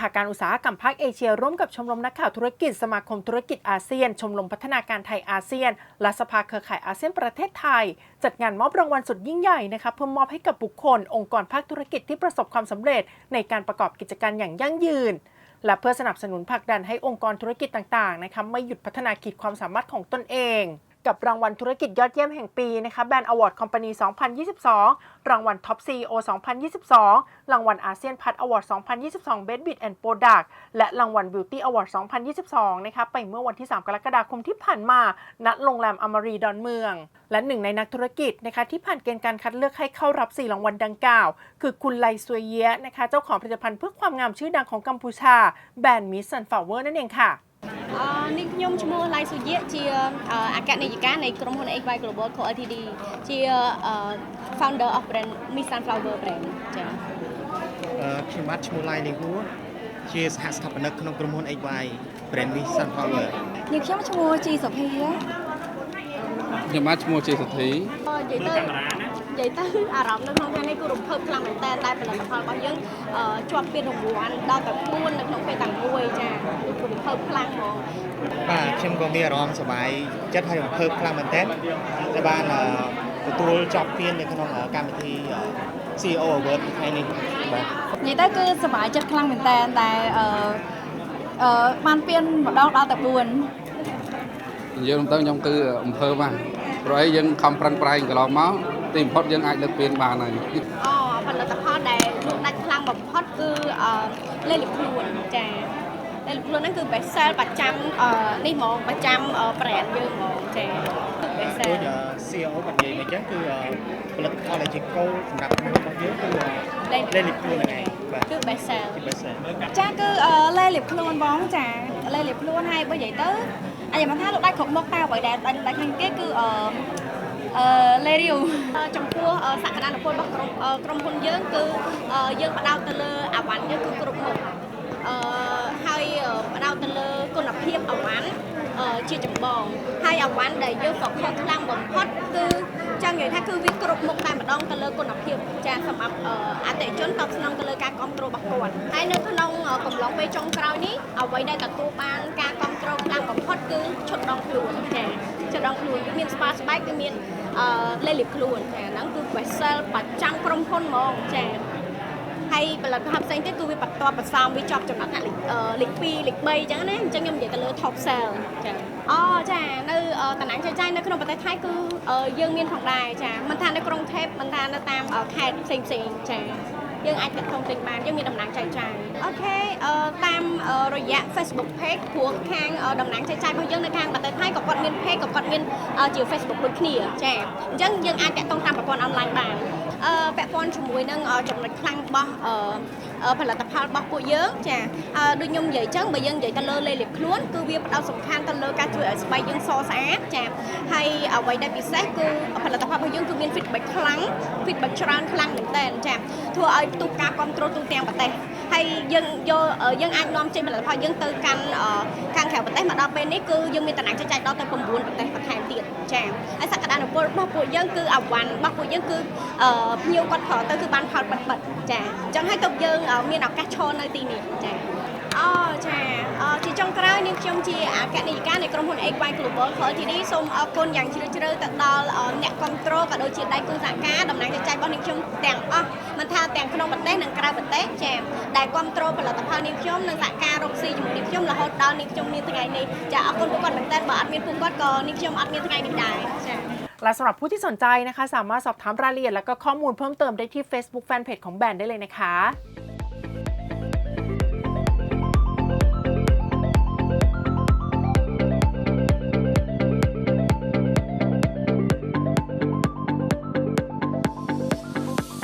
หการอุตสาหกรรมภาคเอเชีย ร่วมกับชมรมนักข่าวธุรกิจสมาคมธุรกิจอาเซียน ชมรมพัฒนาการไทยอาเซียน และสภาเครือข่ายอาเซียนประเทศไทย จัดงานมอบรางวัลสุดยิ่งใหญ่นะคะเพื่อมอบให้กับบุคคล องค์กรภาคธุรกิจที่ประสบความสำเร็จ ในการประกอบกิจการอย่างยั่งยืน และเพื่อสนับสนุนผลักดันให้องค์กรธุรกิจต่างๆนะคะไม่หยุดพัฒนาขีดความสามารถของตนเอง กับรางวัลธุรกิจยอดเยี่ยมแห่งปีนะคะแบรนด์อวอร์ดคอมพานี2022 รางวัลท็อปซีโอ2022 รางวัลอาเซียนพัทอวอร์ด2022 Best Bid and Product และรางวัล Beauty Award 2022 นะคะไปเมื่อวันที่ 3 กรกฎาคมที่ผ่านมา ณ โรงแรมอมรีดอนเมือง และหนึ่งในนักธุรกิจนะคะที่ผ่านเกณฑ์การคัดเลือกให้เข้ารับ 4 รางวัลดังกล่าว คือคุณไลซวยเยียนะคะเจ้าของผลิตภัณฑ์เพื่อความงามชื่อดังของกัมพูชาแบรนด์มิสซันฟลาวเวอร์นั่นเองค่ะ នេះខ្ញុំឈ្មោះឡៃសុយៈជាអអគ្គនាយិកានៃក្រុមហ៊ុន XY Global Co Ltd ជាអឺ founder of brand Miss Sunflower brand ចា៎អឺខ្ញុំបាទឈ្មោះ Lai Ling Hu ជាសហស្ថាបនិកក្នុងក្រុមហ៊ុន XY Brand Miss Sunflower នាងខ្ញុំឈ្មោះជីសុភាខ្ញុំបាទឈ្មោះជាសុធីអឺនិយាយទៅ និយាយទៅអារម្មណ៍នៅក្នុងថ្ងៃនេះគឺរំភើបខ្លាំងមែនតើតែផលិតផលរបស់យើងអឺជាប់ពានរង្វាន់ដល់តែខ្លួននៅក្នុងពេលតែមួយចា៎គឺរំភើបខ្លាំងហ្មងបាទខ្ញុំក៏មានអារម្មណ៍សប្បាយចិត្តហើយរំភើបខ្លាំងមែនទែនដែលបានអឺទទួលជាប់ពាននៅក្នុងអឺកម្មវិធីអឺ CEO Award ថ្ងៃនេះបាទនិយាយទៅគឺសប្បាយចិត្តខ្លាំងមែនតើតែអឺអឺបានពៀនម្ដងដល់តែ4និយាយទៅខ្ញុំគឺអំភើបាទព្រោះអីយើងខំប្រឹងប្រែងកន្លងមក ទីបំផុតយើងអាចលើកពានបានហើយអូផលិតផលដែលលក់ដាច់ខ្លាំងបំផុតគឺអឺលេខលិបខ្លួនចា៎លេខលិបខ្លួនហ្នឹងគឺ best sell ប្រចាំអឺនេះហ្មងប្រចាំអឺ brand យើងហ្មងចា៎គឺ best ដូច sell អឺ CEO បាននិយាយមកអញ្ចឹងគឺអឺផលិតផលដែលជាគោលសម្រាប់ក្រុមហ៊ុនរបស់យើងគឺអឺលេខលេខលិបខ្លួនហ្នឹងឯងបាទគឺ best sell ជា best seller ចាគឺអឺលេលាបខ្លួនបងចាលេលាបខ្លួនហើយបើនិយាយទៅអាយមកថាលោកដាច់គ្រប់មុខតែអ្វីដែលដាច់ដាច់ខាងគេគឺ អឺអឺលេរីវអឺចំពោះអឺសក្តានុពលរបស់ក្រុមអឺក្រុមហ៊ុនយើងគឺអឺយើងផ្ដោតទៅលើអាវ៉ាន់យើងគឺគ្រប់មុខអឺហើយអឺផ្ដោតទៅលើគុណភាពអាវ៉ាន់អឺជាចម្បងហើយអាវ៉ាន់ដែលយើង focus ខ្លាំងបំផុតគឺចង់និយាយថាគឺវាគ្រប់មុខតែម្ដងទៅលើគុណភាពចាសម្រាប់ អឺអតិថិជនតបស្នងទៅលើការគ្រប់គ្រងរបស់គាត់ហើយនៅក្នុងអឺកំឡុងពេលចុងក្រោយនេះអ្វីដែលទទួលបានការគ្រប់គ្រងខ្លាំងបំផុតគឺឈុតដងខ្លួនចាឈុតដងខ្លួនគឺមានស្ប៉ាស្បែកគឺមានអឺលេខលិបខ្លួនចាហ្នឹងគឺ best sell ប្រចាំក្រុមហ៊ុនហ្មងចា ហើយផលិតផលផ្សេងទៀតគឺវាបន្តបន្សំវាជាប់ចំណាត់ថ្នាក់លេខអឺលេខ2លេខ3អញ្ចឹងណាអញ្ចឹងខ្ញុំនិយាយទៅលើ top sell ចាអូចានៅអឺតំណែងចែកចាយនៅក្នុងប្រទេសថៃគឺអឺយើងមានផងដែរចាមិនថានៅក្រុងថេបមិនថានៅតាមអឺខេត្តផ្សេងផ្សេងៗចា យើងអាចទាក់ទងទិញបានយើងមានតំណែងចែកចាយអូខេអឺតាមអឺរយៈ Facebook page ព្រោះខាងអឺតំណែងចែកចាយរបស់យើងនៅខាងប្រទេសថៃក៏គាត់មាន page ក៏គាត់មានអឺជា Facebook ដូចគ្នាចាអញ្ចឹងយើងអាចទាក់ទងតាមប្រព័ន្ធអនឡាញបានអឺពាក់ព័ន្ធជាមួយនឹងអឺចំណុចខ្លាំងរបស់អឺអឺ ផលិតផលរបស់ពួកយើងចាអឺដូចខ្ញុំនិយាយអញ្ចឹងបើយើងនិយាយទៅលើលេខលាបខ្លួនគឺវាផ្ដោតសំខាន់ទៅលើការជួយឲ្យស្បែកយើងសស្អាតចាហើយអ្វីដែលពិសេសគឺផលិតផលរបស់យើងគឺមាន feedback ខ្លាំង feedback ច្រើនខ្លាំងមែនតើចាធ្វើឲ្យផ្ទុះការគ្រប់គ្រងទូទាំងប្រទេសហើយយើងយកអឺយើងអាចនាំចេញផលិតផលយើងទៅកាន់អឺខាងក្រៅប្រទេសមកដល់ពេលនេះគឺយើងមានតំណែងចែកចាយដល់ទៅ9ប្រទេសបន្ថែមទៀតចាហើយសក្តានុពលរបស់ពួកយើងគឺអាវ៉ាន់របស់ពួកយើងគឺអឺភ្ញៀវគាត់ប្រើទៅគឺបានផលបិទបិទចាអញ្ចឹងហើយទៅយើងអមានឱកាសឈរនៅទីនេះចាអូចាអឺជាចុងក្រោយនាងខ្ញុំជាអគ្គនាយិកានៃក្រុមហ៊ុន XY Global Co Ltd សូមអរគុណយ៉ាងជ្រាលជ្រៅទៅដល់អឺអ្នកគ្រប់គ្រងក៏ដូចជាដៃគូសហការតំណែងចែកចាយរបស់នាងខ្ញុំទាំងអស់មិនថាទាំងក្នុងប្រទេសនិងក្រៅប្រទេសចាដែលគ្រប់គ្រងផលិតផលនាងខ្ញុំនិងសហការរកស៊ីជាមួយនាងខ្ញុំរហូតដល់នាងខ្ញុំមានថ្ងៃនេះចាអរគុណពួកគាត់មែនតើបើអត់មានពួកគាត់ក៏នាងខ្ញុំអត់មានថ្ងៃនេះដែរចា และสำหรับผู้ที่สนใจนะคะ สามารถสอบถามรายละเอียดและก็ข้อมูลเพิ่มเติมได้ที่ Facebook Fanpage ของแบรนด์ได้เลยนะคะ